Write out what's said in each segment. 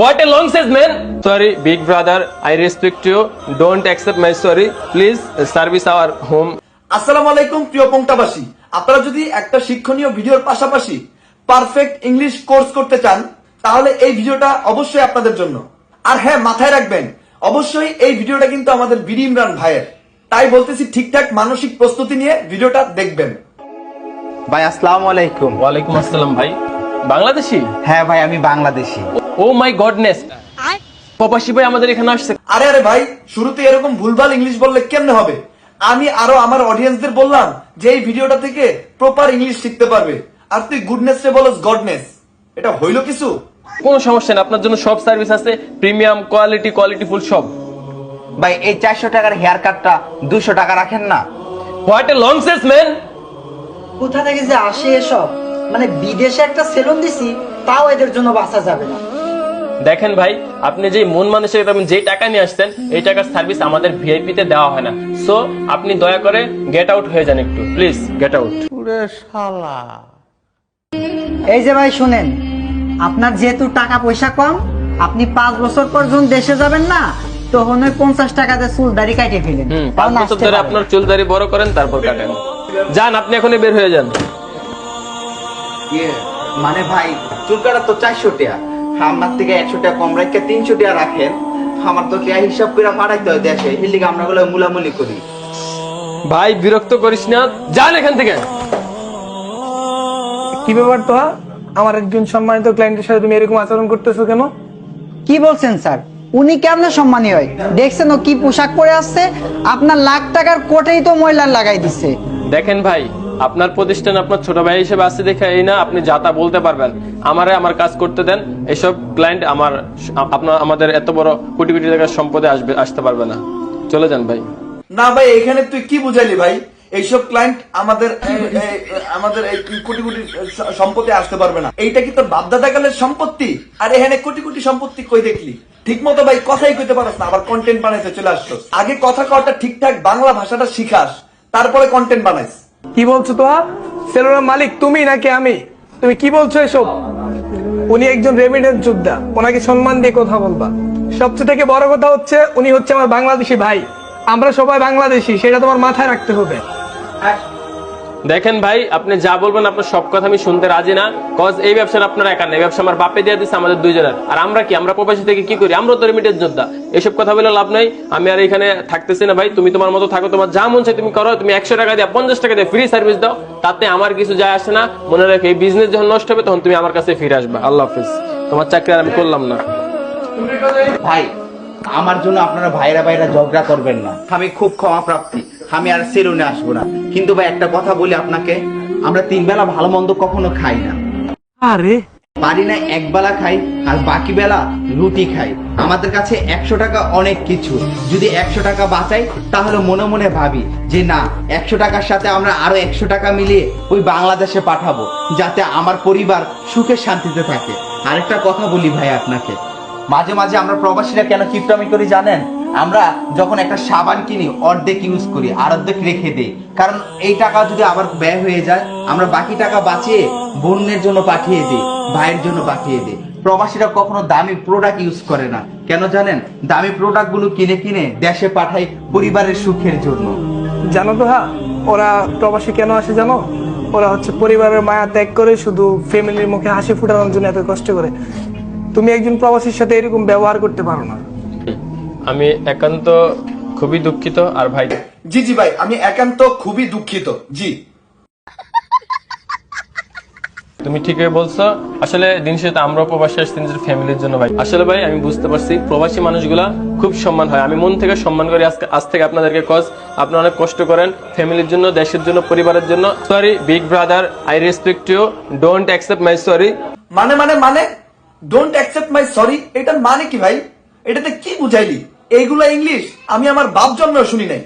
What a long says, man. Sorry, big brother. I respect you. Don't accept my sorry. Please uh, service our home. আসসালামু আলাইকুম প্রিয় পঙ্ক্তাবাসী আপনারা যদি একটা শিক্ষণীয় ভিডিওর পাশাপাশি পারফেক্ট ইংলিশ কোর্স করতে চান তাহলে এই ভিডিওটা অবশ্যই আপনাদের জন্য আর হ্যাঁ মাথায় রাখবেন অবশ্যই এই ভিডিওটা কিন্তু আমাদের বিডি ইমরান ভাইয়ের তাই বলতেছি ঠিকঠাক মানসিক প্রস্তুতি নিয়ে ভিডিওটা দেখবেন ভাই আসসালামু আলাইকুম ওয়ালাইকুম আসসালাম ভাই বাংলাদেশি হ্যাঁ ভাই আমি বাংলাদেশি ও মাই গডনেস প্রবাসী ভাই আমাদের এখানে আসছে। আরে আরে ভাই শুরুতে এরকম ভুলভাল ইংলিশ বললে কেমনে হবে? আমি আরও আমার অডিয়েন্সদের বললাম যে এই ভিডিওটা থেকে প্রপার ইংলিশ শিখতে পারবে। আর তুই গুডনেস রে বলস গডনেস এটা হইল কিছু? কোনো সমস্যা নেই আপনার জন্য সব সার্ভিস আছে প্রিমিয়াম কোয়ালিটি কোয়ালিটি ফুল সব। ভাই এই চারশো টাকার হেয়ার কাটটা দুশো টাকা রাখেন না। What a long cess man কোথা থেকে যে আসে এসব? মানে বিদেশে একটা সেলুন দিছি তাও এদের জন্য বাঁচা যাবে না। দেখেন ভাই আপনি যে মন মানুষের যে টাকা নিয়ে আসতেন এই টাকার সার্ভিস আমাদের ভিআইপি তে দেওয়া হয় না। সো আপনি দয়া করে গেট আউট হয়ে যান একটু প্লিজ গেট আউট এই যে ভাই শুনেন আপনার যেহেতু টাকা পয়সা কম আপনি পাঁচ বছর পর যখন দেশে যাবেন না তখন ওই পঞ্চাশ টাকাতে চুল দাড়ি কাটিয়ে ফেলেন। পাঁচ বছর ধরে আপনার চুল দাড়ি বড় করেন তারপর কাটেন। যান আপনি এখনই বের হয়ে যান। ইয়ে, মানে ভাই চুল কাটা তো চারশো টাকা। আমার থেকে একশো টাকা কম রাখতে তিনশো টাকা রাখেন। আমার তো টাকা হিসাব করে পাঠাইতে হয় দেশে এর লিগে আমরা গুলো মুলামুলি করি। ভাই বিরক্ত করিস না যান এখান থেকে। কি ব্যাপার তো আমার একজন সম্মানিত ক্লায়েন্টের সাথে তুমি এরকম আচরণ করতেছো কেন? কি বলছেন স্যার? উনি কেমন সম্মানী হয়? দেখছেন ও কি পোশাক পরে আসছে? আপনার লাখ টাকার কোটেই তো ময়লার লাগাই দিচ্ছে দেখেন ভাই আপনার প্রতিষ্ঠান আপনার ছোট ভাই হিসেবে আছে দেখে এই না, আপনি যা তা বলতে পারবেন। আমারে আমার কাজ করতে দেন, এসব ক্লায়েন্ট আমার, আপনার, আমাদের এত বড় কোটি কোটি টাকার সম্পদে আসবে, আসতে পারবে না। চলে যান ভাই। না ভাই, এখানে তুই কি বুঝাইলি ভাই? এইসব ক্লায়েন্ট আমাদের আমাদের এই কোটি কোটি সম্পত্তি আসতে পারবে না। এইটা কি তোর বাপদাদা কালের সম্পত্তি? আর এখানে কোটি কোটি সম্পত্তি কই দেখলি? ঠিক মতো ভাই, কথাই কইতে পারস না, আবার কন্টেন্ট বানাইতে চলে আসছো আগে কথা কওয়াটা ঠিকঠাক বাংলা ভাষাটা শিখাস, তারপরে কন্টেন্ট বানাইস। কি বলছো তো সেলুনের মালিক তুমি নাকি আমি? তুমি কি বলছো এসব? উনি একজন রেমিডেন্স যোদ্ধা। ওনাকে সম্মান দিয়ে কথা বলবা। সবচেয়ে থেকে বড় কথা হচ্ছে, উনি হচ্ছে আমার বাংলাদেশি ভাই। আমরা সবাই বাংলাদেশি, সেটা তোমার মাথায় রাখতে হবে। দেখেন ভাই, আপনি যা বলবেন, আপনার সব কথা আমি শুনতে রাজি না। কজ এই ব্যবসার আপনার একা নেই ব্যবসা আমার বাপে দিয়ে দিচ্ছে আমাদের দুইজনের। আর আমরা কি? আমরা প্রবাসী থেকে কি করি? আমরা তো রেমিটেন্স যোদ্ধা। এসব কথা বলে লাভ নাই। আমি আর এখানে থাকতেছি না ভাই। তুমি তোমার মতো থাকো, তোমার যা মন চাই তুমি করো। তুমি একশো টাকা দিয়ে, পঞ্চাশ টাকা দিয়ে ফ্রি সার্ভিস দাও। তাতে আমার কিছু যায় আসে না। মনে রাখে, এই বিজনেস যখন নষ্ট হবে, তখন তুমি আমার কাছে ফিরে আসবে। আল্লাহ হাফিজ। তোমার চাকরি আর আমি করলাম না। ভাই, আমার জন্য আপনারা ভাইরা ভাইরা ঝগড়া করবেন না। আমি খুব ক্ষমা প্রাপ্তি আমি আর সেলুনে আসব না। কিন্তু ভাই একটা কথা বলি আপনাকে। আমরা তিন বেলা ভালো মন্দ কখনো খাই না। আরে। পারি না এক বেলা খাই আর বাকি বেলা রুটি খাই। আমাদের কাছে একশো টাকা অনেক কিছু। যদি একশো টাকা বাঁচাই তাহলে মনে মনে ভাবি যে না একশো টাকার সাথে আমরা আরও একশো টাকা মিলিয়ে ওই বাংলাদেশে পাঠাবো যাতে আমার পরিবার সুখে শান্তিতে থাকে। আরেকটা কথা বলি ভাই আপনাকে। মাঝে মাঝে আমরা প্রবাসীরা কেন কিপটামি করি জানেন? আমরা যখন একটা সাবান কিনি, অর্ধেক ইউজ করি আর অর্ধেক রেখে দিই। কারণ এই টাকা যদি আবার ব্যয় হয়ে যায়, আমরা বাকি টাকা বাঁচিয়ে বোনের জন্য পাঠিয়ে দিই, ভাইয়ের জন্য পাঠিয়ে দিই। প্রবাসীরা কখনো দামি প্রোডাক্ট ইউজ করে না। কেন জানেন? দামি প্রোডাক্টগুলো কিনে কিনে দেশে পাঠাই পরিবারের সুখের জন্য। জানো তো হ্যাঁ ওরা প্রবাসী কেন আসে জানো? ওরা হচ্ছে পরিবারের মায়া ত্যাগ করে শুধু ফ্যামিলির মুখে হাসি ফুটানোর জন্য এত কষ্ট করে। তুমি একজন প্রবাসীর সাথে এরকম ব্যবহার করতে পারো না। আমি একান্ত খুবই দুঃখিত আর ভাই জি জি ভাই আমি একান্ত খুবই দুঃখিত। জি। তুমি ঠিকই বলছো। আসলে দিন শেষে আমরা প্রবাসী আসছি নিজের ফ্যামিলির জন্য ভাই। আসলে ভাই আমি বুঝতে পারছি প্রবাসী মানুষগুলা খুব সম্মান হয়। আমি মন থেকে সম্মান করি আজকে আজ থেকে আপনাদেরকে কজ আপনারা অনেক কষ্ট করেন ফ্যামিলির জন্য দেশের জন্য পরিবারের জন্য। Sorry big brother I respect you don't accept my sorry মানে মানে মানে? ডোন্ট অ্যাকসেপ্ট মাই সরি এটার মানে কি ভাই? এটাতে কি বুঝাইলি? এইগুলা ইংলিশ আমি আমার বাপ জন্মেও শুনি নাই।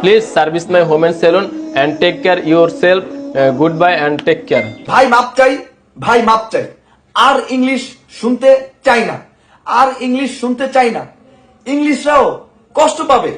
Please service my home and saloon and take care your self good bye and take care ভাই মাপ চাই ভাই মাপ চাই। আর ইংলিশ শুনতে চাই না। আর ইংলিশ শুনতে চাই না। ইংলিশরাও কষ্ট পাবে।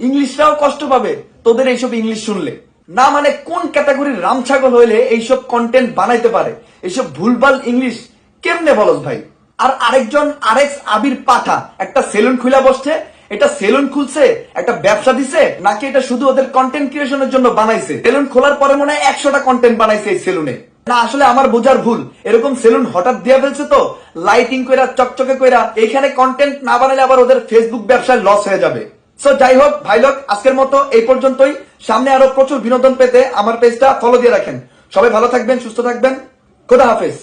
ইংলিশরাও কষ্ট পাবে তোদের এইসব ইংলিশ শুনলে। না মানে কোন ক্যাটাগরির রামছাগল হইলে এইসব কন্টেন্ট বানাইতে পারে? এইসব ভুলভাল ইংলিশ কেমনে বলস ভাই? আর আরেকজন আরেক আবির পাঠা একটা সেলুন খুলে বসছে, এটা সেলুন খুলছে, একটা ব্যবসা দিছে, নাকি এটা শুধু ওদের কন্টেন্ট ক্রিয়েশনের জন্য বানাইছে? সেলুন খোলার পরে মনে হয় একশোটা কন্টেন্ট বানাইছে এই সেলুনে। না, আসলে আমার বোঝার ভুল। এরকম সেলুন হঠাৎ দিয়ে ফেলছে তো লাইটিং কইরা, চকচকে কইরা, এইখানে কন্টেন্ট না বানালে আবার ওদের ফেসবুক ব্যবসায় লস হয়ে যাবে। সো যাই হোক, ভাই লোক, আজকের মতো এই পর্যন্তই। সামনে আরও প্রচুর বিনোদন পেতে আমার পেজটা ফলো দিয়ে রাখেন। সবাই ভালো থাকবেন, সুস্থ থাকবেন। খোদা হাফেজ.